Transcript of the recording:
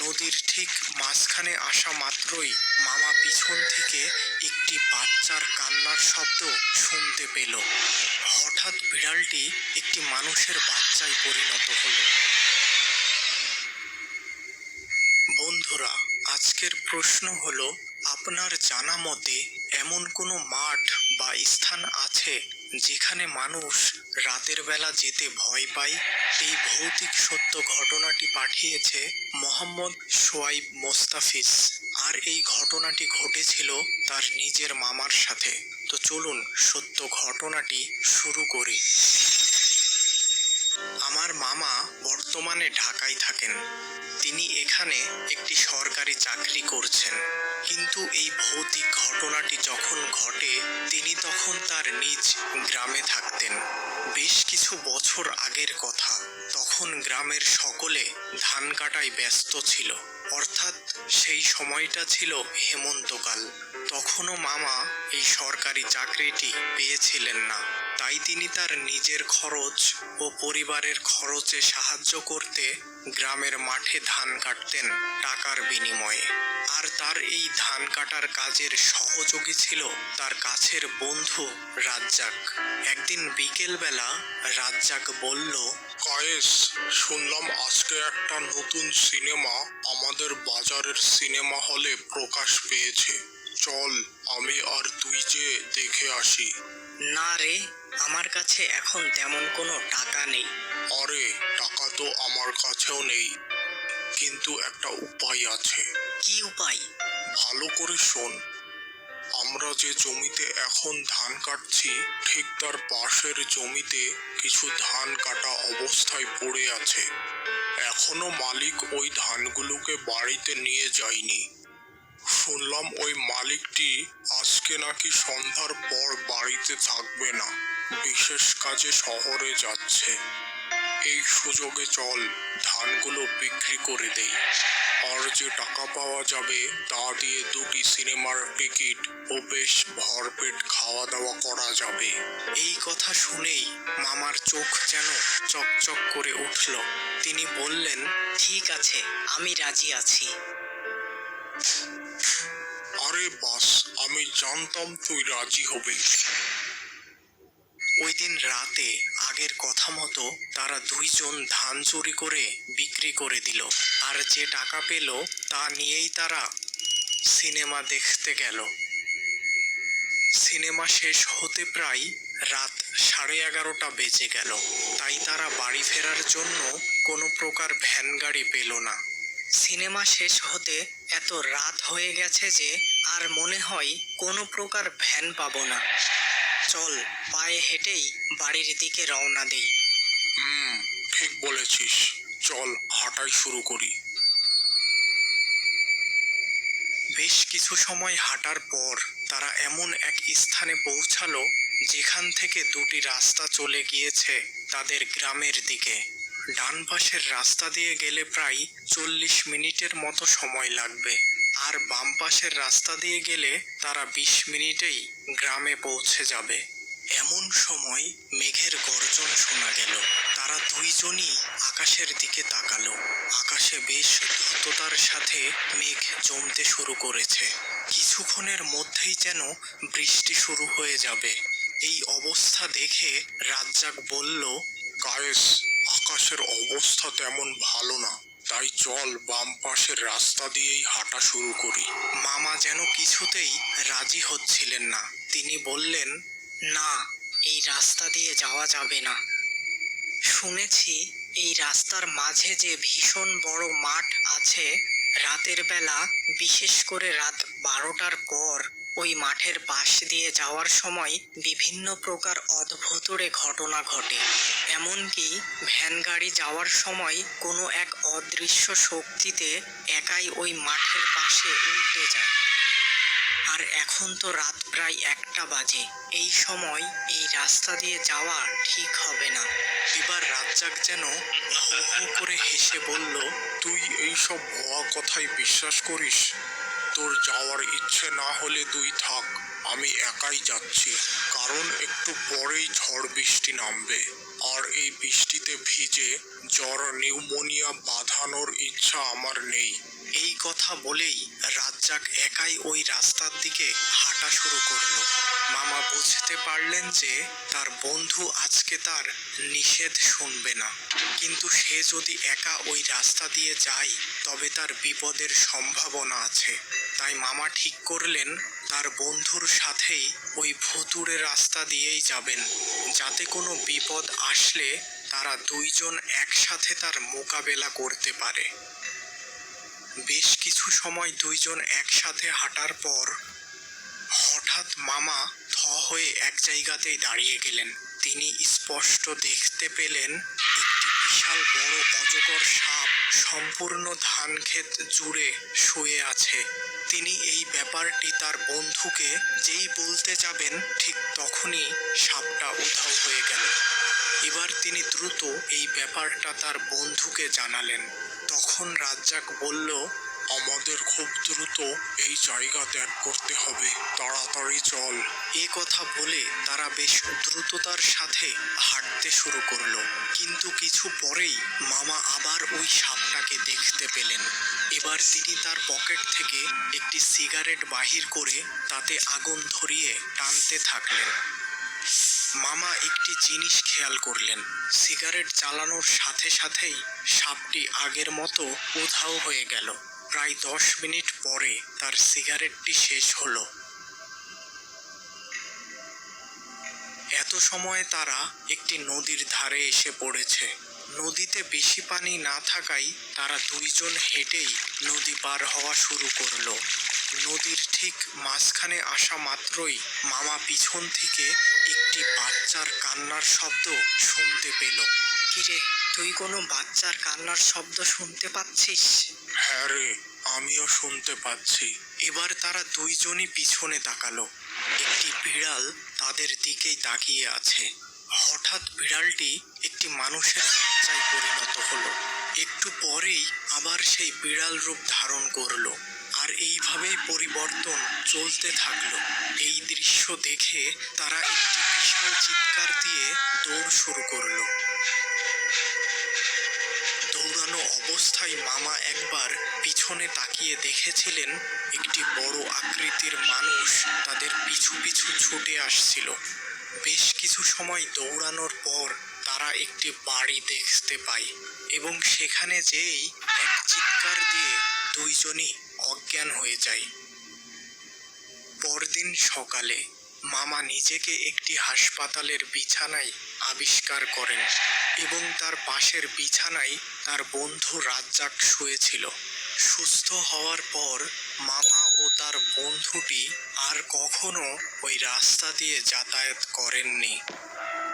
নদীর ঠিক মাঝখানে আসা মাত্রই মামা পিছন থেকে একটি বাচ্চার কান্নার শব্দ শুনতে পেল। হঠাৎ বিড়ালটি একটি মানুষের বাচ্চায় পরিণত হলো। বন্ধুরা, আজকের প্রশ্ন হলো, আপনার জানা মতে এমন কোনো মাঠ বা স্থান আছে যেখানে মানুষ রাতের বেলা যেতে ভয় পাই, এই ভৌতিক সত্য ঘটনাটি পাঠিয়েছে মোহাম্মদ সোয়াইব মোস্তাফিজ। আর এই ঘটনাটি ঘটেছিল তার নিজের মামার সাথে। তো চলুন সত্য ঘটনাটি শুরু করি। আমার মামা বর্তমানে ঢাকায় থাকেন। তিনি এখানে একটি সরকারি চাকরি করছেন। কিন্তু এই ভৌতিক ঘটনাটি যখন ঘটে, তিনি তখন তার নিজ গ্রামে থাকতেন। বেশ কিছু বছর আগের কথা, তখন গ্রামের সকলে ধান কাটায় ব্যস্ত ছিল। অর্থাৎ সেই সময়টা ছিল হেমন্তকাল। তখনও মামা এই সরকারি চাকরিটি পেয়েছিলেন না। তাই তিনি তার নিজের খরচ ও পরিবারের খরচে সাহায্য করতে গ্রামের মাঠে ধান কাটতেন টাকার বিনিময়ে। আর তার এই ধান কাটার কাজের সহযোগী ছিল তার কাছের বন্ধু রাজ্জাক। একদিন বিকেলবেলা রাজ্জাক বলল কায়েস শুনলাম আজকে একটা নতুন সিনেমা। আমাদের বাজারের সিনেমা হলে প্রকাশ পেয়েছে। চল আমি আর তুই যে দেখে আসি। না রে আমার কাছে এখন তেমন কোনো টাকা নেই। আরে টাকা তো আমার কাছেও নেই। কিন্তু একটা উপায় আছে। কি উপায়? ভালো করে শোন। আমরা যে জমিতে এখন ধান কাটছি ঠিক তার পাশের জমিতে কিছু ধান কাটা অবস্থায় পড়ে আছে। এখনও মালিক ওই ধানগুলোকে বাড়িতে নিয়ে যায়নি। শুনলাম ওই মালিকটি আজকে নাকি সন্ধ্যার পর বাড়িতে থাকবে না। বিশেষ কাজে শহরে যাচ্ছে। এই সুযোগে চল, ধানগুলো বিক্রি করে দেই। আর যে টাকা পাওয়া যাবে তা দিয়ে দুটি সিনেমার টিকিট ও বেশ ভরপেট খাওয়া দাওয়া করা যাবে। এই কথা শুনেই মামার চোখ যেন চকচক করে উঠল। তিনি বললেন, ঠিক আছে, আমি রাজি আছি। আরে বাস, আমি জানতাম তুই রাজি হবি। ওই দিন রাতে আগের কথা মতো তারা দুইজন ধান চুরি করে বিক্রি করে দিল। আর যে টাকা পেল, তা নিয়েই তারা সিনেমা দেখতে গেল। সিনেমা শেষ হতে প্রায় রাত সাড়ে এগারোটা বেজে গেল। তাই তারা বাড়ি ফেরার জন্য কোনো প্রকার ভ্যান গাড়ি পেল না। সিনেমা শেষ হতে এত রাত হয়ে গেছে যে আর মনে হয় কোনো প্রকার ভ্যান পাবো না। চল পায়ে হেঁটেই বাড়ির দিকে রওনা দেই। হুম ঠিক বলেছিস। চল হাঁটাই শুরু করি। বেশ কিছু সময় হাঁটার পর তারা এমন এক স্থানে পৌঁছালো যেখান থেকে দুটি রাস্তা চলে গিয়েছে তাদের গ্রামের দিকে। ডান পাশের রাস্তা দিয়ে গেলে প্রায় চল্লিশ মিনিটের মতো সময় লাগবে আর বাম পাশের রাস্তা দিয়ে গেলে তারা বিশ মিনিটেই গ্রামে পৌঁছে যাবে। এমন সময় মেঘের গর্জন শোনা গেল। তারা দুইজনই আকাশের দিকে তাকালো। আকাশে বেশ দ্রুততার সাথে মেঘ জমতে শুরু করেছে। কিছুক্ষণের মধ্যেই যেন বৃষ্টি শুরু হয়ে যাবে। এই অবস্থা দেখে রাজ্জাক বলল কায়েস আকাশের অবস্থা তেমন ভালো না। তাই চল বাম পাশের রাস্তা দিয়েই হাঁটা শুরু করি। মামা যেন কিছুতেই রাজি হচ্ছিলেন না। তিনি বললেন, না, এই রাস্তা দিয়ে যাওয়া যাবে না। শুনেছি এই রাস্তার মাঝে যে ভীষণ বড় মাঠ আছে, রাতের বেলা, বিশেষ করে রাত বারোটার পর। ওই মাঠের পাশ দিয়ে যাওয়ার সময় বিভিন্ন প্রকার অদ্ভুতুরে ঘটনা ঘটে। এমনকি ভ্যান গাড়ি যাওয়ার সময় কোনো এক অদৃশ্য শক্তিতে একাই ওই মাঠের পাশে উল্টে যায়। আর এখন তো রাত প্রায় একটা বাজে। এই সময় এই রাস্তা দিয়ে যাওয়া ঠিক হবে না। এবার রাজ্জাক যেন হো করে হেসে বলল, তুই এইসব ভুয়া কথাই বিশ্বাস করিস? তোর যাওয়ার ইচ্ছে না হলে তুই থাক, আমি একাই যাচ্ছি। কারণ একটু পরেই ঝড় বৃষ্টি নামবে। আর এই বৃষ্টিতে ভিজে জ্বর, নিউমোনিয়া বাঁধানোর ইচ্ছা আমার নেই। এই কথা বলেই রাজ্জাক একাই ওই রাস্তার দিকে হাঁটা শুরু করল। মামা বুঝতে পারলেন যে তার বন্ধু আজকে তার নিষেধ শুনবে না। কিন্তু সে যদি একা ওই রাস্তা দিয়ে যায়, তবে তার বিপদের সম্ভাবনা আছে। তাই মামা ঠিক করলেন তার বন্ধুর সাথেই ওই ভুতুড়ে রাস্তা দিয়েই যাবেন। যাতে কোনো বিপদ আসলে তারা দুইজন একসাথে তার মোকাবেলা করতে পারে। বেশ কিছু সময় দুইজন একসাথে হাঁটার পর হঠাৎ মামা থ হয়ে এক জায়গাতেই দাঁড়িয়ে গেলেন। তিনি স্পষ্ট দেখতে পেলেন, একটি বিশাল বড় অজগর সাপ সম্পূর্ণ ধান ক্ষেত জুড়ে শুয়ে আছে। তিনি এই ব্যাপারটি তার বন্ধুকে যেই বলতে যাবেন, ঠিক তখনই সাপটা উধাও হয়ে গেল। এবার তিনি দ্রুত এই ব্যাপারটা তার বন্ধুকে জানালেন। তখন রাজ্জাক বলল, আমাদের খুব দ্রুত এই জায়গা ত্যাগ করতে হবে। তাড়াতাড়ি চল। এ কথা বলে তারা বেশ দ্রুততার সাথে হাঁটতে শুরু করল। কিন্তু কিছু পরেই মামা আবার ওই সাপটাকে দেখতে পেলেন। এবার তিনি তার পকেট থেকে একটি সিগারেট বাহির করে তাতে আগুন ধরিয়ে টানতে থাকলেন। মামা একটি জিনিস খেয়াল করলেন। সিগারেট জ্বালানোর সাথে সাথেই সাপটি আগের মতো উধাও হয়ে গেল। প্রায় দশ মিনিট পরে তার সিগারেটটি শেষ হলো। এত সময়ে তারা একটি নদীর ধারে এসে পড়েছে। নদীতে বেশি পানি না থাকায় তারা দুইজন হেঁটেই নদী পার হওয়া শুরু করল। নদীর ঠিক মাঝখানে আসা মাত্রই মামা পিছন থেকে একটি বাচ্চার কান্নার শব্দ শুনতে পেল। কিরে তুই কোনো বাচ্চার কান্নার শব্দ শুনতে পাচ্ছিস? হ্যাঁ রে আমিও শুনতে পাচ্ছি। এবার তারা দুইজনই পিছনে তাকালো। একটি বিড়াল তাদের দিকেই তাকিয়ে আছে। হঠাৎ বিড়ালটি একটি মানুষের বাচ্চায় পরিণত হলো। একটু পরেই আবার সেই বিড়াল রূপ ধারণ করল। আর এইভাবেই পরিবর্তন চলতে থাকল। এই দৃশ্য দেখে তারা একটি বিশাল চিৎকার দিয়ে দৌড় শুরু করল। দৌড়ানো অবস্থায় মামা একবার পিছনে তাকিয়ে দেখেছিলেন একটি বড় আকৃতির মানুষ তাদের পিছু পিছু ছুটে আসছিল। বেশ কিছু সময় দৌড়ানোর পর তারা একটি বাড়ি দেখতে পায় এবং সেখানে যেই এক চিৎকার দিয়ে দুইজনই অজ্ঞান হয়ে যায় পরদিন সকালে মামা নিজেকে একটি হাসপাতালের বিছানায় আবিষ্কার করেন এবং তার পাশের বিছানায় তার বন্ধু রাজ্জাক শুয়েছিল। সুস্থ হওয়ার পর মামা ও তার বন্ধুটি আর কখনো ওই রাস্তা দিয়ে যাতায়াত করেননি।